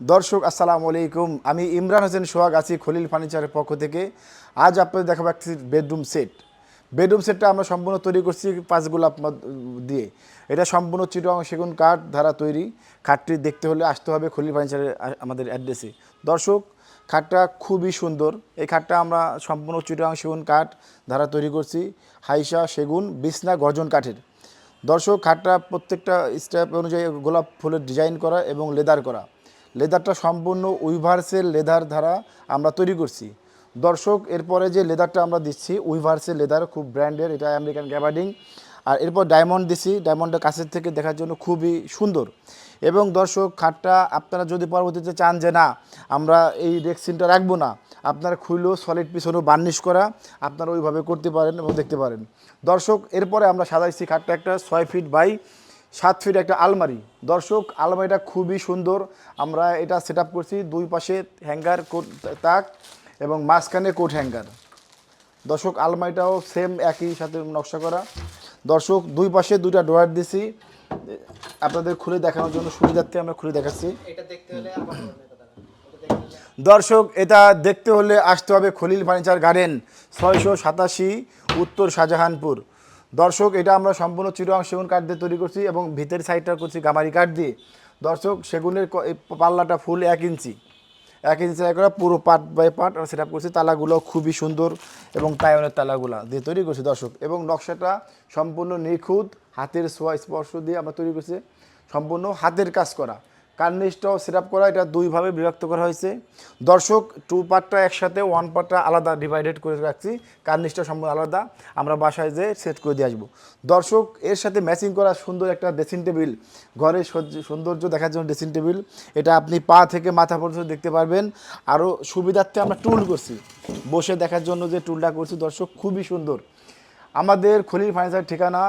দর্শক, আসসালামু আলাইকুম। আমি ইমরান হোসেন সোহাগ, আছি খলিল ফার্নিচারের পক্ষ থেকে। আজ আপনাদের দেখাবো একটি বেডরুম সেট। বেডরুম সেটটা আমরা সম্পূর্ণ তৈরি করছি পাঁচ গোলাপ দিয়ে। এটা সম্পূর্ণ চিটং সেগুন কাঠ দ্বারা তৈরি। খাটটি দেখতে হলে আসতে হবে খলিল ফার্নিচারের আমাদের অ্যাড্রেসে। দর্শক, খাটটা খুবই সুন্দর। এই খাটটা আমরা সম্পূর্ণ চিটং সেগুন কাঠ দ্বারা তৈরি করছি। হাইসা সেগুন, বিছনা গর্জন কাঠের। দর্শক, খাটটা প্রত্যেকটা স্টেপ অনুযায়ী গোলাপ ফুলের ডিজাইন করা এবং লেদার করা। লেদারটা সম্পূর্ণ উইভার্সের লেদার দ্বারা আমরা তৈরি করছি। দর্শক, এরপরে যে লেদারটা আমরা দিচ্ছি, উইভার্সের লেদার, খুব ব্র্যান্ডের, এটা আমেরিকান গ্যাবার্ডিং। আর এরপর ডায়মন্ড দিছি ডায়মন্ডটা কাছের থেকে দেখার জন্য খুবই সুন্দর। এবং দর্শক, খাটটা আপনারা যদি পরবর্তীতে চান যে না, আমরা এই রেক্সিনটা রাখব না, আপনারা খুইলেও সলিড পিছনেও বার্নিশ করা, আপনারা ওইভাবে করতে পারেন এবং দেখতে পারেন। দর্শক, এরপরে আমরা সাজাইছি খাটটা একটা ছয় ফিট বাই সাত ফিট একটা আলমারি। দর্শক আলমারিটা খুবই সুন্দর। আমরা এটা সেট করছি দুই পাশে হ্যাঙ্গার কোট তাক এবং মাঝখানে কোট হ্যাঙ্গার দর্শক আলমারিটাও সেম একই সাথে নকশা করা। দর্শক দুই পাশে দুইটা ডোয়ার দিছি। আপনাদের খুলে দেখানোর জন্য সুবিধার্থে আমরা খুলে দেখাচ্ছি। দর্শক এটা দেখতে হলে আসতে হবে খলিল ফার্নিচার গার্ডেন ছয়শো সাতাশি উত্তর শাহজাহানপুর। দর্শক, এটা আমরা সম্পূর্ণ চিরং সেগুন কাঠ দিয়ে তৈরি করছি এবং ভিতরের সাইডটা করছি গামারি কাঠ দিয়ে। দর্শক, সেগুনের পাল্লাটা ফুল এক ইঞ্চি। এক ইঞ্চি করে পুরো পার্ট বাই পার্ট আমরা সেট করছি। তালাগুলো খুবই সুন্দর এবং তায়নের তালাগুলা দিয়ে তৈরি করছি দর্শক। এবং নকশাটা সম্পূর্ণ নিখুঁত, হাতের ছোঁয়া স্পর্শ দিয়ে আমরা তৈরি করছি। সম্পূর্ণ হাতের কাজ করা। কার্নিশটাও সেট করা, এটা দুইভাবে বিভক্ত করা হয়েছে। দর্শক টু পার্টটা একসাথে ওয়ান পার্টটা আলাদা ডিভাইডেড করে রাখছি কার্নিশটা সম্পূর্ণ আলাদা, আমরা বাসায় যেয়ে সেট করে দিয়ে আসব। দর্শক, এর সাথে ম্যাচিং করা সুন্দর একটা ড্রেসিং টেবিল ঘরে সজ্জ- সৌন্দর্য দেখার জন্য ড্রেসিং টেবিল এটা আপনি পা থেকে মাথা পর্যন্ত দেখতে পারবেন। আরও সুবিধার্থে আমরা টুল করছি, বসে দেখার জন্য যে টুলটা করছি, দর্শক, খুবই সুন্দর। আমাদের খলিল ফার্নিচার ঠিকানা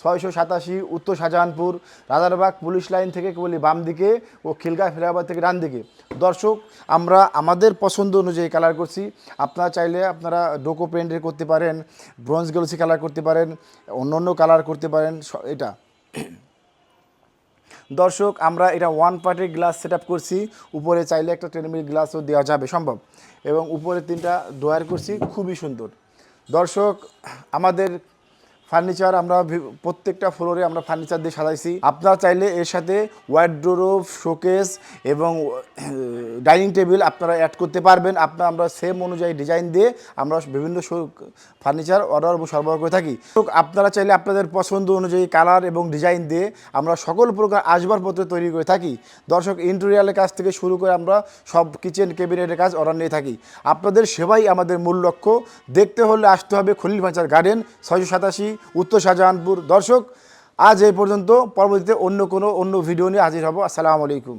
ছয়শো সাতাশি উত্তর শাহজাহানপুর, রাজারবাগ পুলিশ লাইন থেকে কেবলই বাম দিকে ও খিলগা ফিরাবাদ থেকে ডান দিকে। দর্শক, আমরা আমাদের পছন্দ অনুযায়ী কালার করছি। আপনারা চাইলে আপনারা ডোকো পেন্টের করতে পারেন ব্রোঞ্জ গ্যালসি কালার করতে পারেন, অন্য অন্য কালার করতে পারেন এটা। দর্শক, আমরা এটা ওয়ান পার্টির গ্লাস সেট করছি। উপরে চাইলে একটা মিনিট গ্লাসও দেওয়া যাবে, সম্ভব। এবং উপরে তিনটা ডোয়ার করছি, খুবই সুন্দর। দর্শক আমাদের ফার্নিচার আমরা প্রত্যেকটা ফ্লোরে আমরা ফার্নিচার দিয়ে সাজাইছি। আপনারা চাইলে এর সাথে ওয়ার্ড্রোব শোকেস এবং ডাইনিং টেবিল আপনারা অ্যাড করতে পারবেন। আপনারা, আমরা সেম অনুযায়ী ডিজাইন দিয়ে আমরা বিভিন্ন ফার্নিচার অর্ডার এবং সরবরাহ করে থাকি। আপনারা চাইলে আপনাদের পছন্দ অনুযায়ী কালার এবং ডিজাইন দিয়ে আমরা সকল প্রকার আসবাবপত্র তৈরি করে থাকি। দর্শক ইন্টেরিয়ালের কাছ থেকে শুরু করে আমরা সব কিচেন ক্যাবিনেটের কাজ অর্ডার নিয়ে থাকি। আপনাদের সেবাই আমাদের মূল লক্ষ্য। দেখতে হলে আসতে হবে খলিল ফার্নিচার গার্ডেন ছয়শো সাতাশি উত্তর শাহজাহানপুর। দর্শক, আজ এই পর্যন্ত। পরবর্তীতে অন্য কোনো, অন্য ভিডিও নিয়ে হাজির হব। আসসালামু আলাইকুম।